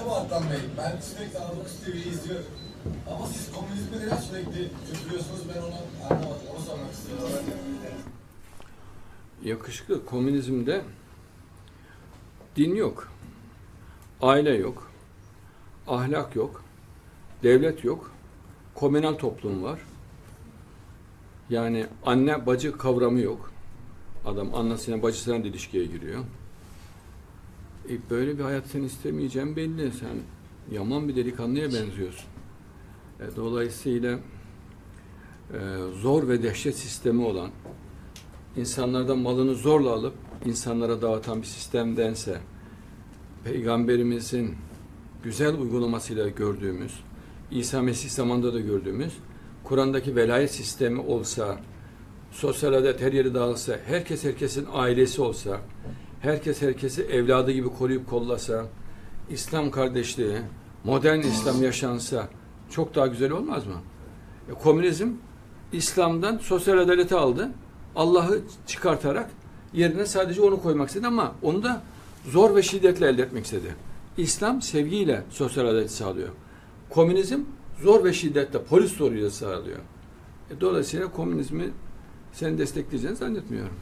Merhaba Adnan Bey. Ben sürekli Anadolu TV'yi izliyorum. Ama siz komünizmi neden sürekli götürüyorsunuz ben onu anlamadım. Onu sormak istiyorum. Yakışıklı komünizmde din yok, aile yok, ahlak yok, devlet yok, komünal toplum var. Yani anne bacı kavramı yok. Adam annesine bacısına ilişkiye giriyor. E böyle bir hayat sen istemeyeceğim belli. Sen yaman bir delikanlıya benziyorsun. E, dolayısıyla e, zor ve dehşet sistemi olan insanlardan malını zorla alıp insanlara dağıtan bir sistemdense peygamberimizin güzel uygulamasıyla gördüğümüz İsa Mesih zamanında da gördüğümüz Kur'an'daki velayet sistemi olsa sosyal adet her yeri dağılsa herkes herkesin ailesi olsa herkes herkesi evladı gibi koruyup kollasa İslam kardeşliği modern İslam yaşansa çok daha güzel olmaz mı? E, komünizm İslam'dan sosyal adaleti aldı. Allah'ı çıkartarak yerine sadece onu koymak istedi ama onu da zor ve şiddetle elde etmek istedi. İslam sevgiyle sosyal adaleti sağlıyor. Komünizm zor ve şiddetle polis zoruyla sağlıyor. E, dolayısıyla komünizmi sen destekleyeceğini zannetmiyorum.